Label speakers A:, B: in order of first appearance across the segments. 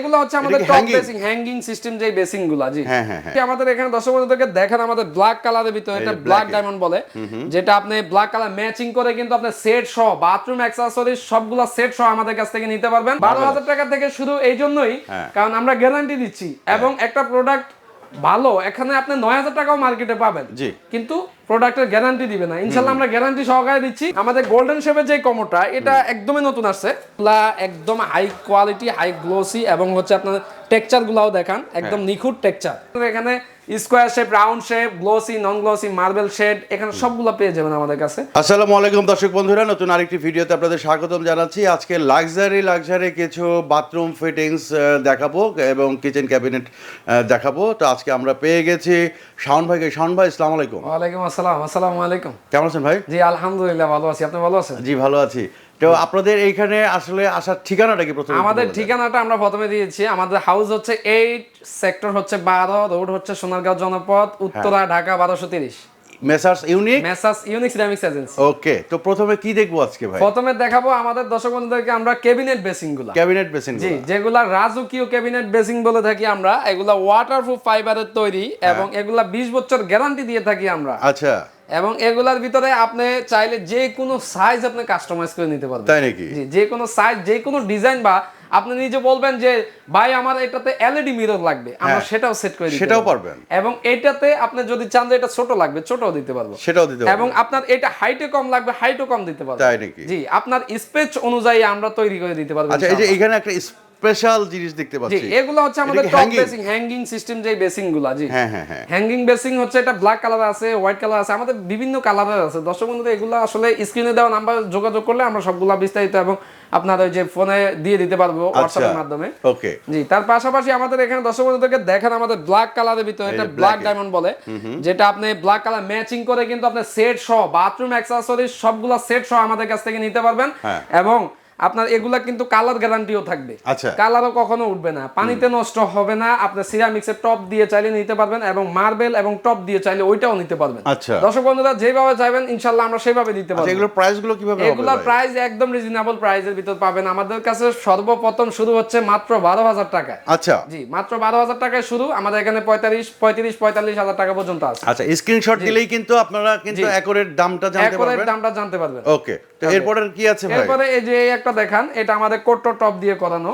A: এগুলো হচ্ছে আমাদের টপ বেসিং হ্যাঙ্গিং সিস্টেম যে বেসিংগুলা জি।
B: হ্যাঁ, হ্যাঁ, হ্যাঁ।
A: আমাদের এখানে দর্শক বন্ধুদেরকে দেখেন আমাদের ব্ল্যাক কালারের ভিতরে এটা ব্ল্যাক ডায়মন্ড বলে যেটা আপনি ব্ল্যাক কালার ম্যাচিং করে কিন্তু আপনি সেট সহ বাথরুম অ্যাক্সেসরিজ সবগুলা সেট সহ আমাদের কাছ থেকে নিতে পারবেন। বারো হাজার টাকা থেকে শুরু এই জন্যই
B: হ্যাঁ।
A: কারণ আমরা গ্যারান্টি দিচ্ছি। এবং একটা প্রোডাক্ট ভালো এখানে আপনি নয় হাজার টাকাও মার্কেটে পাবেন।
B: জি।
A: কিন্তু প্রোডাক্টের গ্যারান্টি দিবে না। ইনশাল্লাহ আমরা গ্যারান্টি সহকারে দিচ্ছি। আমাদের গোল্ডেন শেপের যে কমোটা এটা একদমই নতুন আসছে। একদম হাই কোয়ালিটি হাই গ্লোসি এবং হচ্ছে আপনার টেক্সচার গুলাও দেখান। একদম নিখুঁত টেক্সচার এখানে square shape round shape glossy non glossy marble shade এখানে সবগুলো পেয়ে যাবেন আমাদের কাছে।
B: আসসালামু আলাইকুম দর্শক বন্ধুরা নতুন আরেকটি ভিডিওতে আপনাদের স্বাগতম জানাচ্ছি। আজকে লাক্সারি লাক্সারি কিছু বাথরুম ফিটিংস দেখাবো এবং কিচেন ক্যাবিনেট দেখাবো। তো আজকে আমরা পেয়ে গেছি শাওন ভাইকে। শাওন ভাই আসসালামু আলাইকুম।
A: ওয়ালাইকুম আসসালাম। আসসালামু আলাইকুম।
B: কেমন আছেন ভাই?
A: জি আলহামদুলিল্লাহ ভালো আছি। আপনি ভালো আছেন?
B: জি ভালো আছি। তো আপনাদের এইখানে আসলে আসার ঠিকানাটা কি প্রথমে
A: আমাদের? ঠিকানাটা আমরা প্রথমে দিয়েছি। আমাদের হাউস হচ্ছে এইট সেক্টর হচ্ছে বারো রোড হচ্ছে সোনারগাঁও জনপথ উত্তরা ঢাকা বারোশো তিরিশ।
B: Messrs unique
A: messrs unique ceramics agency
B: okay তো প্রথমে কি দেখব আজকে ভাই?
A: প্রথমে দেখাবো আমাদের দর্শক বন্ধুদেরকে আমরা ক্যাবিনেট বেসিংগুলা।
B: ক্যাবিনেট বেসিন
A: জি যেগুলা রাজকীয় ক্যাবিনেট বেসিং বলে থাকি আমরা এগুলা ওয়াটারপ্রুফ ফাইবারের তৈরি এবং এগুলা বিশ বছর গ্যারান্টি দিয়ে থাকি আমরা।
B: আচ্ছা।
A: এবং এগুলার ভিতরে আপনি চাইলে যে কোনো সাইজ আপনি কাস্টমাইজ করে নিতে পারবেন।
B: তাই নাকি?
A: জি যে কোনো সাইজ যে কোনো ডিজাইন বা আপনি নিজে বলবেন যে ভাই আমার এটাতে এলইডি মিরর লাগবে। আমরা
B: হ্যাঁ।
A: সেটাও সেট করে দিতে
B: সেটাও পারবেন।
A: এবং এটাতে আপনি যদি চান যে এটা ছোট লাগবে ছোটও দিতে পারব।
B: সেটাও দিতে
A: এবং আপনার এটা হাইটে কম লাগবে হাইটও কম দিতে পারব
B: তাই নাকি?
A: জি আপনার স্পেস অনুযায়ী আমরা তৈরি করে দিতে পারব
B: আচ্ছা এই যে এখানে একটা স্পেশাল জিনিস দেখতে পাচ্ছি।
A: এগুলো হচ্ছে আমাদের টপ বেসিং হ্যাঙ্গিং সিস্টেম যে বেসিংগুলা জি।
B: হ্যাঁ হ্যাঁ হ্যাঁ।
A: হ্যাঙ্গিং বেসিং হচ্ছে এটা ব্ল্যাক কালার আছে হোয়াইট কালার আছে আমাদের বিভিন্ন কালারের আছে। দর্শক বন্ধুদের এগুলো আসলে স্ক্রিনে দেওয়া নাম্বার যোগাযোগ করলে আমরা সবগুলা বিস্তারিত এবং আপনার ওই যে ফোনে দিয়ে দিতে পারব
B: আচ্ছা
A: হোয়াটসঅ্যাপের মাধ্যমে।
B: ওকে
A: জি তার পাশাপাশি আমাদের এখানে দর্শক বন্ধুদেরকে দেখেন আমাদের ব্ল্যাক কালারের ভিতরে এটা ব্ল্যাক ডায়মন্ড বলে যেটা আপনি ব্ল্যাক কালার ম্যাচিং করে কিন্তু আপনি সেট সহ বাথরুম অ্যাক্সেসরিজ সবগুলা সেট সহ আমাদের কাছ থেকে নিতে পারবেন।
B: হ্যাঁ।
A: এবং আপনার এগুলা কিন্তু কালার গ্যারান্টিও থাকবে।
B: আচ্ছা।
A: কালারও কখনো উঠবে না। পানিতে নষ্ট হবে না। আপনি সিরামিক্সের টপ দিয়ে চাইলে নিতে পারবেন এবং মার্বেল এবং টপ দিয়ে চাইলে ওইটাও নিতে পারবেন।
B: আচ্ছা।
A: দর্শক বন্ধুরা যেভাবে চাইবেন ইনশাল্লাহ আমরা সেভাবে দিতে
B: আচ্ছা
A: পারব।
B: এগুলোর প্রাইসগুলো কীভাবে হবে
A: এগুলোর প্রাইস একদম রিজনেবল প্রাইসের ভিতর পাবেন। আমাদের কাছে সর্বপ্রথম শুরু হচ্ছে মাত্র বারো হাজার টাকায়।
B: আচ্ছা।
A: জি মাত্র বারো হাজার টাকায় শুরু। আমাদের এখানে পঁয়তাল্লিশ পঁয়ত্রিশ পঁয়তাল্লিশ হাজার টাকা পর্যন্ত আছে।
B: আচ্ছা স্ক্রিনশট দিলেই কিন্তু আপনারা কিন্তু। একরের দামটা জানতে পারবেন।
A: দামটা জানতে পারবেন।
B: ওকে তো এরপরে কি আছে ভাই?
A: এরপরে এই যে এই একটা দেখান এটা আমাদের কোটো টপ দিয়ে করানো।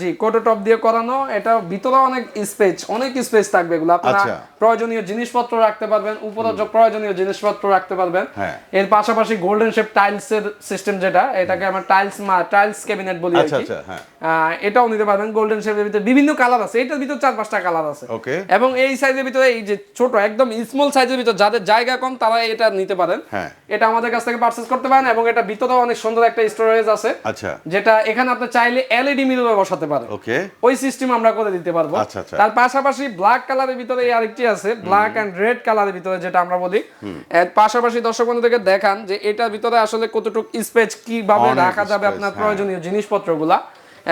A: জি কোটো টপ দিয়ে করানো এটা ভিতরে অনেক স্পেস অনেক স্পেস থাকবে এগুলো। আপনারা
B: আচ্ছা।
A: প্রয়োজনীয় জিনিসপত্র রাখতে পারবেন উপরে প্রয়োজনীয় জিনিসপত্র রাখতে পারবেন।
B: হ্যাঁ।
A: এর পাশাপাশি গোল্ডেন শেপ টাইলস এর সিস্টেম যেটা এটাকে আমরা টাইলস টাইলস ক্যাবিনেট বলি আর
B: আচ্ছা
A: কি।
B: আচ্ছা হ্যাঁ।
A: এটাও নিতে পারবেন গোল্ডেন শেপের ভিতরে বিভিন্ন কালার আছে। এটার ভিতরে চার পাঁচটা কালার আছে।
B: ওকে।
A: এবং এই সাইজের ভিতরে এই যে ছোট একদম স্মল সাইজের ভিতরে যাদের জায়গা কম তারা এটা নিতে পারেন।
B: হ্যাঁ।
A: এটা আমাদের কাছ থেকে পারচেজ করতে পারেন এবং এটা ভিতরেও অনেক সুন্দর একটা স্টোরেজ আছে।
B: আচ্ছা।
A: যেটা এখানে আপনি চাইলে এলইডি মিরর বসাতে পারেন।
B: ওকে।
A: ওই সিস্টেম আমরা করে দিতে পারব।
B: আচ্ছা, আচ্ছা।
A: তার পাশাপাশি ব্ল্যাক কালারের ভিতরে আরেকটি আছে ব্ল্যাক এন্ড রেড কালারের ভিতরে যেটা আমরা বলি। পাশাপাশি দর্শক বন্ধুদেরকে দেখান যে এটার ভিতরে আসলে কতটুকু স্পেস কীভাবে রাখা যাবে আপনার
B: হ্যাঁ।
A: প্রয়োজনীয় জিনিসপত্রগুলা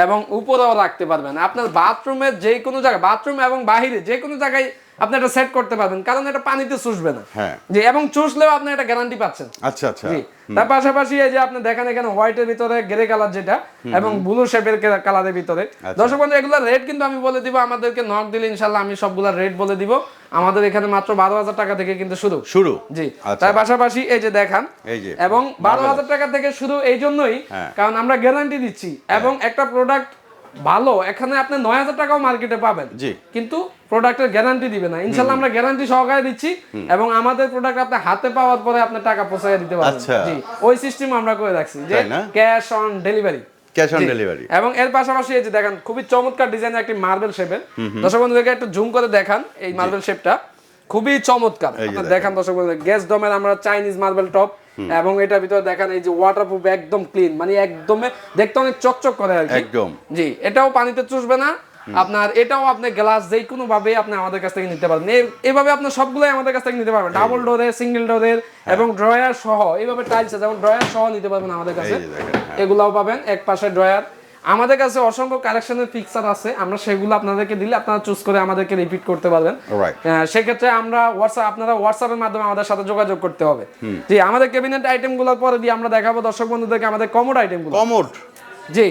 A: এবং উপরেও রাখতে পারবেন। আপনার বাথরুমের যে কোনো জায়গায় বাথরুম এবং বাহিরে যে কোনো জায়গায় আপনি এটা সেট করতে পারবেন কারণ এটা পানিতে চুষবে না।
B: হ্যাঁ।
A: জি এবং চুষলেও আপনি এটা গ্যারান্টি পাচ্ছেন।
B: আচ্ছা আচ্ছা।
A: জি তার পাশাপাশি এই যে আপনি দেখেন এখানে হোয়াইটের ভিতরে গ্রে কালার যেটা এবং ব্লু শেপের কালারের ভিতরে।
B: আচ্ছা।
A: দর্শক বন্ধু এগুলো রেট কিন্তু আমি বলে দিব আমাদেরকে নক দিলে ইনশাল্লাহ আমি সবগুলা রেট বলে দিব। আমাদের এখানে মাত্র বারো হাজার টাকা থেকে কিন্তু শুরু।
B: শুরু।
A: জি
B: আচ্ছা।
A: তার পাশাপাশি এই যে দেখান
B: এই যে।
A: এবং বারো হাজার। টাকা থেকে শুরু এই জন্যই
B: হ্যাঁ।
A: কারণ আমরা গ্যারান্টি দিচ্ছি এবং একটা প্রোডাক্ট ভালো এখানে আপনি নয় হাজার টাকাও মার্কেটে পাবেন।
B: জি।
A: কিন্তু প্রোডাক্টের গ্যারান্টি দিবে না। ইনশাল্লাহ আমরা গ্যারান্টি সহকারে দিচ্ছি এবং আমাদের প্রোডাক্ট আপনি হাতে পাওয়ার পরে আপনি টাকা পৌঁছায় দিতে পারবেন।
B: আচ্ছা।
A: জি ওই সিস্টেম আমরা করে রাখছি যে cash on delivery
B: cash on delivery
A: এবং এর পাশাপাশি এই যে দেখেন খুবই চমৎকার ডিজাইনের একটি মার্বেল শেপের দর্শক বন্ধুদেরকে একটু জুম করে দেখান এই মার্বেল শেপটা খুবই চমৎকার। দেখান। দর্শক বন্ধু গ্যাস ডোমের আমরা চাইনিজ মার্বেল টপ এবং এটা ভিতরে দেখেন এই যে ওয়াটারপ্রুফ একদম ক্লিন মানে একদমে দেখতে অনেক চকচক করে আর
B: একদম।
A: জি এটাও পানিতে চুষবে না। আপনার এটাও আপনি গ্লাস যে কোনো ভাবে আপনি আমাদের কাছ থেকে নিতে পারবেন। এভাবে এইভাবে আপনি সবগুলোই আমাদের কাছ থেকে নিতে পারবেন। ডাবল ডোরের সিঙ্গেল ডোরের এবং ড্রয়ার সহ এইভাবে টাইলস যেমন ড্রয়ার সহ নিতে পারবেন আমাদের কাছে।
B: হ্যাঁ।
A: এগুলাও পাবেন এক পাশে ড্রয়ার আমাদের কাছে অসংখ্য কালেকশনের পিকচার আছে। আমরা সেগুলো আপনাদেরকে দিলে আপনারা চুজ করে আমাদেরকে রিপিট করতে পারবেন। সেক্ষেত্রে আমরা হোয়াটসঅ্যাপ আপনারা হোয়াটসঅ্যাপের মাধ্যমে আমাদের সাথে যোগাযোগ করতে হবে। জি আমাদের ক্যাবিনেট আইটেমগুলোর পরে দিয়ে আমরা দেখাবো দর্শক বন্ধুদেরকে আমাদের কমোড আইটেমগুলো
B: কমোড
A: জি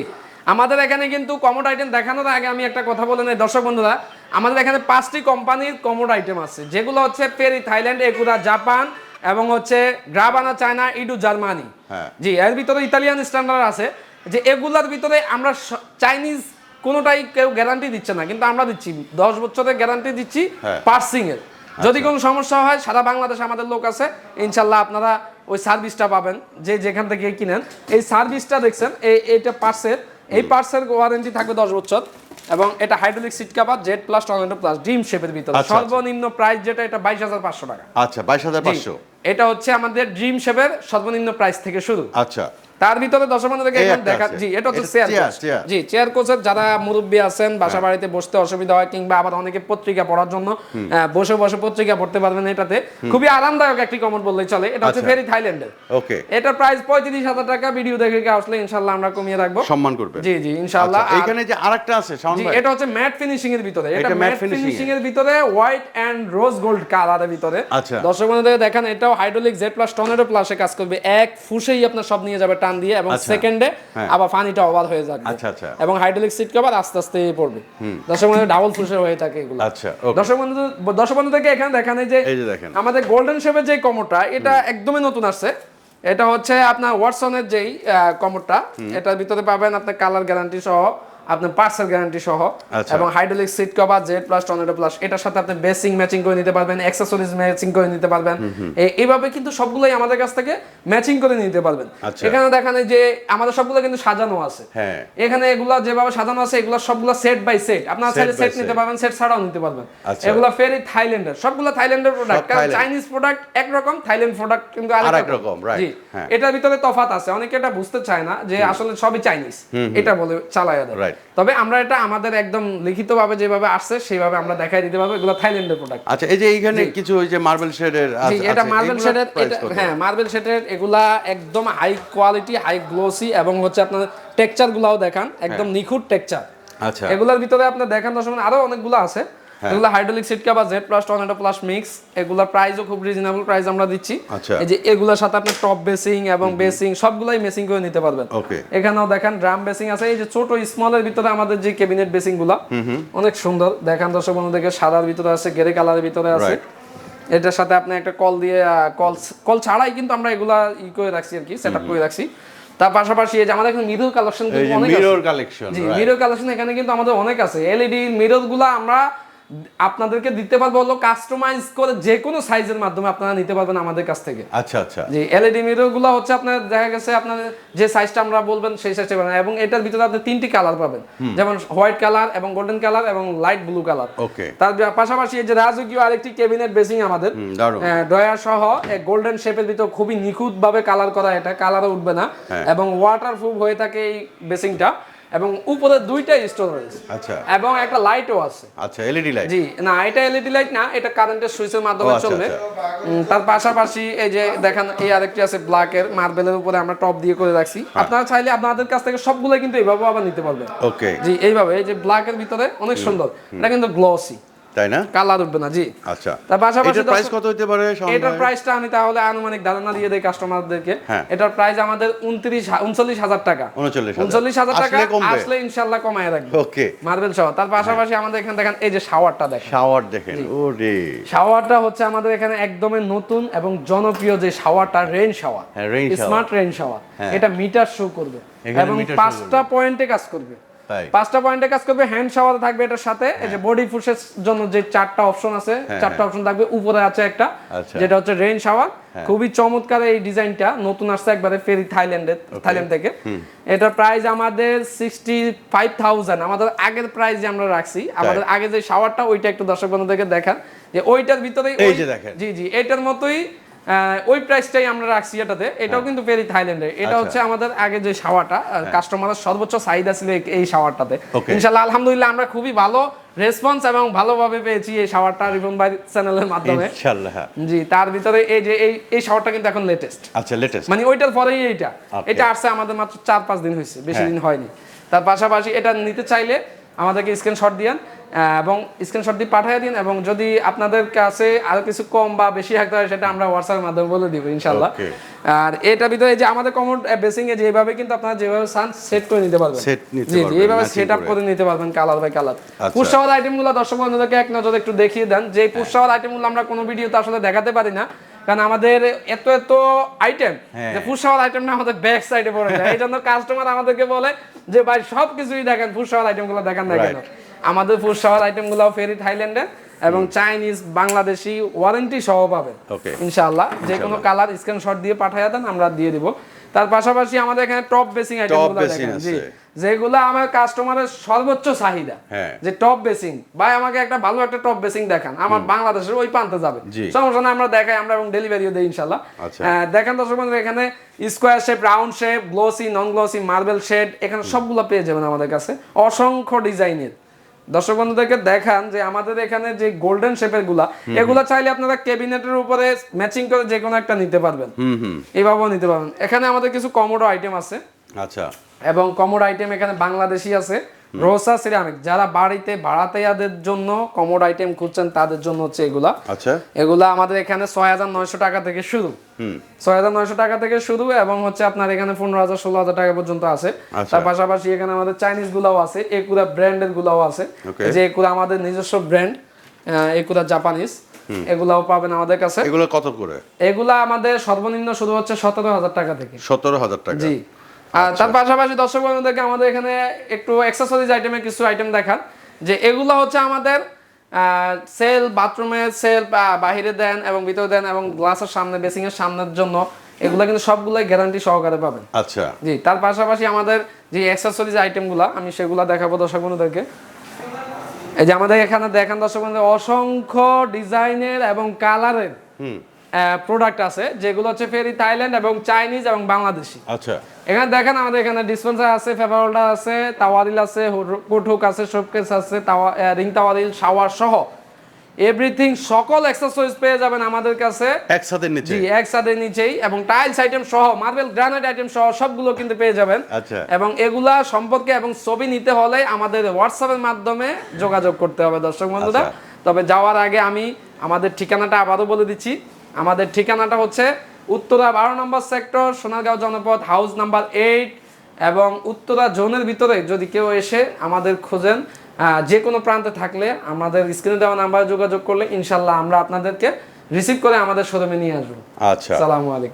A: আমাদের এখানে কিন্তু কমোড আইটেম দেখানোর আগে আমি একটা কথা বলে নেই। দর্শক বন্ধুরা আমাদের এখানে পাঁচটি কোম্পানির কমোড আইটেম আছে। যেগুলো হচ্ছে পেরি থাইল্যান্ড একুরা জাপান এবং হচ্ছে গ্রাবানা চায়না ইডু জার্মানি
B: হ্যাঁ।
A: জি এর ভিতরে ইতালিয়ান স্ট্যান্ডার্ড আছে। যে এগুলার ভিতরে আমরা চাইনিজ কোনোটাই কেউ গ্যারান্টি দিচ্ছে না কিন্তু আমরা দিচ্ছি। দশ বছরের গ্যারান্টি দিচ্ছি
B: হ্যাঁ।
A: পার্সিং এর যদি কোনো সমস্যা হয় সারা বাংলাদেশে আমাদের লোক আছে ইনশাল্লাহ আপনারা ওই সার্ভিসটা পাবেন যে যেখান থেকে কিনেন। এই সার্ভিসটা দেখছেন এই এইটা পার্সের এই পার্সের ওয়ারেন্টি থাকবে দশ বছর এবং এটা hydraulic seat cover Z plus tornado plus dream শেপের ভিতরে।
B: আচ্ছা,
A: সর্বনিম্ন প্রাইস যেটা এটা বাইশ হাজার পাঁচশো টাকা।
B: আচ্ছা বাইশ হাজার পাঁচশো।
A: এটা হচ্ছে আমাদের ড্রিম শেপের সর্বনিম্ন প্রাইস থেকে শুরু।
B: আচ্ছা।
A: তার ভিতরে থেকে এখন দেখা জি এটা হচ্ছে চেয়ার কোচ জি চেয়ার কোচের যারা মুরব্বী আছেন বাসা বাড়িতে বসতে অসুবিধা হয় কিংবা আবার অনেকে পত্রিকা পড়ার জন্য বসে বসে পত্রিকা পড়তে পারবেন এটাতে। খুবই আরামদায়ক একটি কমর বললেই চলে। এটা হচ্ছে। ফেরি থাইল্যান্ডের
B: ওকে
A: এটা প্রাইস পঁয়ত্রিশ হাজার টাকা ভিডিও দেখে আসলে ইনশাল্লাহ আমরা কমিয়ে রাখব।
B: সম্মান করবে
A: জি জি ইনশাল্লাহ
B: আচ্ছা, এইখানে যে আরেকটা আছে
A: জি এটা হচ্ছে ম্যাট ফিনিশিং এর ভিতরে। এটা
B: এটা
A: ম্যাট ফিনিশিং এর ভিতরে হোয়াইট এন্ড রোজ গোল্ড কালারের ভিতরে।
B: আচ্ছা।
A: দর্শক বন্ধুদের দেখেন এটাও হাইড্রোলিক জেড প্লাস টর্নেডো প্লাসে কাজ করবে। এক ফুসেই আপনার সব নিয়ে যাবে টান দিয়ে এবং
B: আচ্ছা।
A: সেকেন্ডে
B: হ্যাঁ।
A: আবার পানিটা ওভার হয়ে যাবে
B: আচ্ছা, আচ্ছা।
A: এবং হাইড্রোলিক সিট কভার আস্তে আস্তে পড়বে দর্শক বন্ধু ডাবল ফুসের হয়ে থাকে এগুলো
B: আচ্ছা,
A: দর্শক বন্ধু দর্শক বন্ধু থেকে এখানে দেখেন এই যে
B: দেখেন।
A: আমাদের গোল্ডেন শেপের যে কমোটা এটা একদমই নতুন আসছে এটা হচ্ছে আপনার ওয়াটসনের যেই কমরটা এটার ভিতরে পাবেন আপনার কালার গ্যারান্টি সহ আপনার পার্সেল গ্যারান্টি সহ
B: আচ্ছা।
A: এবং hydraulic seat cover Z plus tornado plus এটার সাথে আপনি বেসিং ম্যাচিং করে নিতে পারবেন অ্যাক্সেসরিজ ম্যাচিং করে নিতে পারবেন। এইভাবে কিন্তু সবগুলোই আমাদের কাছ থেকে ম্যাচিং করে নিতে পারবেন।
B: আচ্ছা।
A: এখানে দেখেন যে আমাদের সবগুলো কিন্তু সাজানো আছে।
B: হ্যাঁ।
A: এখানে এগুলা যেভাবে সাজানো আছে এগুলো সবগুলো সেট বাই সেট আপনারা চাইলে সেট নিতে পারবেন সেট ছাড়াও নিতে পারবেন। এগুলো ফেরি থাইল্যান্ডের সবগুলো থাইল্যান্ডের প্রোডাক্ট কারণ। চাইনিজ প্রোডাক্ট একরকম থাইল্যান্ড প্রোডাক্ট কিন্তু
B: আরেক রকম,
A: জি।
B: হ্যাঁ।
A: এটার ভিতরে তফাত আছে। অনেকে এটা বুঝতে চায় না যে আসলে সবই চাইনিজ এটা বলে চালায়। তবে আমরা এটা আমাদের একদম লিখিতভাবে যেভাবে আসছে সেইভাবে আমরা দেখাই দিতে পারব। এগুলো থাইল্যান্ডের প্রোডাক্ট
B: আচ্ছা এই যে এইখানে কিছু ওই যে মার্বেল শেডের
A: আছে এটা মার্বেল শেডের এটা হ্যাঁ মার্বেল শেডের এগুলা একদম হাই কোয়ালিটি হাই গ্লোসি এবং হচ্ছে আপনার টেক্সচারগুলোও দেখান একদম নিখুঁত টেক্সচার
B: আচ্ছা।
A: এগুলোর ভিতরে আপনার দেখান দর্শক আরও অনেকগুলো আছে। এগুলো hydraulic seat cover Z plus tornado plus mix এগুলোর প্রাইসও খুব রিজনেবল প্রাইস আমরা দিচ্ছি।
B: আচ্ছা।
A: এই যে এগুলোর সাথে আপনি টপ বেসিং এবং বেসিং সবগুলাই মেসিং করে নিতে পারবেন। এখানেও দেখেন ড্রাম বেসিং আছে এই যে ছোট স্মলের ভিতরে আমাদের যে ক্যাবিনেট বেসিংগুলা অনেক সুন্দর। দেখান দর্শক বন্ধুদেরকে সাদার ভিতরে আছে গেরে কালারের ভিতরে আছে. এটার সাথে আপনি একটা কল দিয়ে কল কল ছাড়াই কিন্তু আমরা এগুলা ই করে রাখছি আর কি সেট করে রাখছি। তার পাশাপাশি এই যে আমাদের এখানে মিরর কালেকশন
B: যে
A: অনেক
B: মিরর
A: আছে।
B: কালেকশন
A: জি মিরর কালেকশন এখানে কিন্তু আমাদের অনেক আছে। এলইডি মিররগুলা আমরা আপনাদেরকে দিতে পারব হলো কাস্টমাইজ করে যে কোনো সাইজের মাধ্যমে আপনারা নিতে পারবেন আমাদের কাছ থেকে।
B: আচ্ছা আচ্ছা।
A: জি এলইডি মিররগুলো হচ্ছে আপনার দেখা গেছে আপনার যে সাইজটা আমরা বলবেন সেই সাইজটা পাবেন। এবং এটার ভিতরে আপনি তিনটি কালার পাবেন। যেমন হোয়াইট কালার এবং গোল্ডেন কালার এবং লাইট ব্লু কালার
B: ওকে
A: তার পাশাপাশি এই যে রাজকীয় আরেকটি ক্যাবিনেট বেসিং আমাদের।
B: দারুণ।
A: ডয়ার সহ গোল্ডেন শেপের ভিতর খুবই নিখুঁত ভাবে কালার করা এটা। কালারও উঠবে না।
B: হ্যাঁ।
A: এবং ওয়াটার প্রুফ হয়ে থাকে এই বেসিংটা এবং উপরে দুইটা স্টোরেজ
B: আচ্ছা।
A: এবং একটা লাইটও আছে।
B: আচ্ছা এলইডি লাইট
A: জি না এটা এলইডি লাইট না এটা কারেন্টের সুইচের মাধ্যমে
B: আচ্ছা,
A: চলবে।
B: আচ্ছা।
A: তার পাশাপাশি এই যে দেখেন এই আরেকটি আছে ব্ল্যাকের মার্বেলের উপরে আমরা টপ দিয়ে করে রাখছি।
B: হ্যাঁ।
A: আপনারা চাইলে আপনাদের কাছ থেকে সবগুলো কিন্তু এইভাবে আবার নিতে পারবেন।
B: ওকে
A: জি এইভাবে এই যে ব্ল্যাকের ভিতরে অনেক সুন্দর। এটা কিন্তু গ্লসি
B: তাই না?
A: কালার উঠবে না জি।
B: আচ্ছা।
A: তার পাশাপাশি
B: এটার প্রাইস কত হতে পারে
A: এটার প্রাইসটা আমি তাহলে আনুমানিক ধারণা দিয়ে দেই কাস্টমারদেরকে
B: হ্যাঁ।
A: এটার প্রাইস আমাদের উনত্রিশ উনচল্লিশ হাজার টাকা।
B: 39,000
A: টাকা
B: আসলে
A: ইনশাল্লাহ কমায় রাখবে।
B: ওকে।
A: মার্বেল সহ। তার পাশাপাশি আমাদের এখানে দেখেন এই যে শাওয়ারটা দেখেন।
B: শাওয়ার দেখেন। ও রে
A: শাওয়ারটা হচ্ছে আমাদের এখানে একদমই নতুন এবং জনপ্রিয় যে শাওয়ারটা রেইন শাওয়ার
B: হ্যাঁ।
A: Smart rain shower. এটা মিটার শো করবে এবং পাঁচটা পয়েন্টে কাজ করবে। পাঁচটা পয়েন্টে কাজ করবে হ্যান্ড শাওয়ার থাকবে এটার সাথে। এই যে বডি ফুসের জন্য যে চারটা অপশন আছে চারটা অপশন থাকবে উপরে আছে একটা
B: হ্যাঁ, আচ্ছা।
A: যেটা হচ্ছে রেইন শাওয়ার খুবই চমৎকার এই ডিজাইনটা নতুন আসছে একবারে ফেরি থাইল্যান্ডের থাইল্যান্ড থেকে। এটার প্রাইস আমাদের সিক্সটি ফাইভ থাউজেন্ড আমাদের আগের প্রাইস যে আমরা রাখছি। আমাদের আগে যে শাওয়ারটা ওইটা একটু দর্শক বন্ধুদেরকে দেখান। যে ওইটার ভিতরে
B: এই যে দেখেন।
A: জি জি এটার মতোই ওই প্রাইসটাই আমরা রাখছি এটাতে। এটাও কিন্তু ফেরি থাইল্যান্ডে এটা
B: আচ্ছা।
A: হচ্ছে আমাদের আগে যে শাওয়ারটা কাস্টমারের সর্বোচ্চ চাহিদা ছিল এই- শাওয়ারটাতে. ইনশাল্লাহ আলহামদুলিল্লাহ আমরা খুবই ভালো রেসপন্স এবং ভালোভাবে পেয়েছি এই শাওয়ারটা রিবন বাই চ্যানেলের মাধ্যমে।
B: ইনশাআল্লাহ হ্যাঁ।
A: জি তার ভিতরে এই যে এই এই শাওয়ারটা কিন্তু এখন লেটেস্ট
B: আচ্ছা লেটেস্ট
A: মানে ওইটার পরেই এইটা। এটা আসছে আমাদের মাত্র চার পাঁচ দিন হয়েছে বেশি
B: হ্যাঁ।
A: দিন হয়নি। তার পাশাপাশি এটা নিতে চাইলে আমাদেরকে স্ক্রিনশট দিয়েন। এবং স্ক্রিনশট দিয়ে পাঠিয়ে দিন এবং যদি আপনাদের কাছে আরও কিছু কম বা বেশি থাকতে হয় সেটা আমরা হোয়াটসঅ্যাপের মাধ্যমে বলে দিব ইনশাল্লাহ. আর এটার ভিতরে এই যে আমাদের কমন বেসিং এ যেভাবে কিন্তু আপনারা যেভাবে চান সেট করে নিতে পারবেন
B: Set নিতে
A: জি জি
B: পারবেন,
A: এইভাবে
B: matching
A: সেট আপ
B: করে।
A: নিতে পারবেন কালার বাই কালার। পুষাওয়ার আইটেমগুলো দর্শক বন্ধুদেরকে এক নজরে একটু দেখিয়ে দেন যে পুষাওয়ার আইটেমগুলো আমরা কোনো ভিডিওতে আসলে দেখাতে পারি না কারণ আমাদের এত এত আইটেম
B: হ্যাঁ।
A: যে পুষাওয়ার আইটেমটা আমাদের ব্যাক সাইডে পড়ে যায় এই জন্য কাস্টমার আমাদেরকে বলে যে ভাই সব কিছুই দেখেন পুষাওয়ার আইটেমগুলো দেখান না কেন. আমাদের পুষাওয়ার আইটেমগুলো ফেরি থাইল্যান্ডের এবং চাইনিজ বাংলাদেশি ওয়ারেন্টি সহ পাবেন ইনশাআল্লাহ। যে কোনো কালার স্ক্রিনশট দিয়ে পাঠিয়ে দেন আমরা দিয়ে দিব। তার পাশাপাশি আমাদের এখানে টপ বেসিং আইটেমগুলো দেখেন। জি। যেগুলো আমার কাস্টমারের সর্বোচ্চ চাহিদা।
B: হ্যাঁ।
A: যে টপ বেসিং ভাই আমাকে একটা ভালো একটা টপ বেসিং দেখান। আমার বাংলাদেশের ওই প্রান্তে যাবে। সমস্যা না আমরা দেখাই আমরা এবং ডেলিভারিও দেই ইনশাআল্লাহ।
B: আচ্ছা।
A: দেখেন দর্শক বন্ধু এখানে square shape round shape glossy non glossy marble shade এখানে সবগুলো পেয়ে যাবেন আমাদের কাছে। অসংখ্য ডিজাইনের দর্শক বন্ধুদেরকে দেখান যে আমাদের এখানে যে গোল্ডেন শেপেরগুলা এগুলা চাইলে আপনারা ক্যাবিনেটের উপরে ম্যাচিং করে যে কোনো একটা নিতে পারবেন। এইভাবেও নিতে পারবেন। এখানে আমাদের কিছু কমোডো আইটেম আছে।
B: আচ্ছা।
A: এবং কমোডো আইটেম এখানে বাংলাদেশি আছে। রোসা সিরামিক যারা বাড়িতে ভাড়াতেয়াদের জন্য কমোড আইটেম খুঁজছেন তাদের জন্য হচ্ছে এগুলা।
B: আচ্ছা।
A: এগুলা আমাদের এখানে ছয় হাজার নয়শো টাকা থেকে শুরু।
B: হুম।
A: ছয় হাজার নয়শো টাকা থেকে শুরু এবং হচ্ছে আপনার এখানে পনেরো হাজার ষোলো হাজার টাকা পর্যন্ত আছে।
B: আচ্ছা।
A: তার পাশাপাশি এখানে আমাদের চাইনিজ গুলাও আছে একুরা ব্র্যান্ডের গুলাও আছে। যে একুরা আমাদের নিজস্ব ব্র্যান্ড একুরা জাপানিজ এগুলাও পাবেন আমাদের কাছে।
B: এগুলো কত করে?
A: এগুলা আমাদের সর্বনিম্ন শুরু হচ্ছে সতেরো হাজার টাকা থেকে।
B: সতেরো হাজার টাকা।
A: জি। তার পাশাপাশি দর্শক বন্ধুদেরকে আমাদের এখানে একটু অ্যাক্সেসরিজ আইটেমের কিছু আইটেম দেখান। যে এগুলো হচ্ছে আমাদের সেল বাথরুমে সেল বাহিরে দেন এবং ভিতরে দেন এবং গ্লাসের সামনে বেসিং এর সামনের জন্য এগুলো কিন্তু সবগুলোই গ্যারান্টি সহকারে পাবেন।
B: আচ্ছা।
A: জি তার পাশাপাশি আমাদের যে অ্যাক্সেসরিজ আইটেমগুলো আমি সেগুলো দেখাবো দর্শক বন্ধুদেরকে। এই যে আমাদের এখানে দেখেন দর্শক বন্ধু অসংখ্য ডিজাইনের এবং কালারের
B: হুম।
A: প্রোডাক্ট আছে যেগুলো হচ্ছে ফেরি থাইল্যান্ড এবং চাইনিজ এবং বাংলাদেশি।
B: আচ্ছা।
A: এখানে দেখেন আমাদের এখানে ডিসপেন্সার আছে ফেভার হোল্ডার আছে তাওয়ারিল আছে কুট হুক আছে শোকেস আছে তাওয়া রিং তাওয়ারিল শাওয়ার সহ। এভরিথিং সকল অ্যাক্সেসরিজ পেয়ে যাবেন আমাদের কাছে।
B: একসাথে নিচে।
A: জি একসাথে নিচেই এবং টাইলস আইটেম সহ মার্বেল গ্রানাইট আইটেম সহ সবগুলো কিন্তু পেয়ে যাবেন।
B: আচ্ছা।
A: এবং এগুলা সম্পর্কে এবং ছবি নিতে হলে আমাদের হোয়াটসঅ্যাপের মাধ্যমে যোগাযোগ করতে হবে দর্শক বন্ধুরা।
B: আচ্ছা।
A: তবে যাওয়ার আগে আমি আমাদের ঠিকানাটা আবারও বলে দিচ্ছি। আমাদের ঠিকানাটা হচ্ছে উত্তরা বারো নম্বর সেক্টর সোনারগাঁও জনপদ হাউস নাম্বার এইট এবং উত্তরা জোনের ভিতরে যদি কেউ এসে আমাদের খোঁজেন আহ, যে কোনো প্রান্তে থাকলে আমাদের স্ক্রিনে দেওয়া নাম্বারে যোগাযোগ করলে ইনশাল্লাহ আমরা আপনাদেরকে রিসিভ করে আমাদের শোরুমে নিয়ে আসব।
B: আচ্ছা।
A: সালামু আলাইকুম।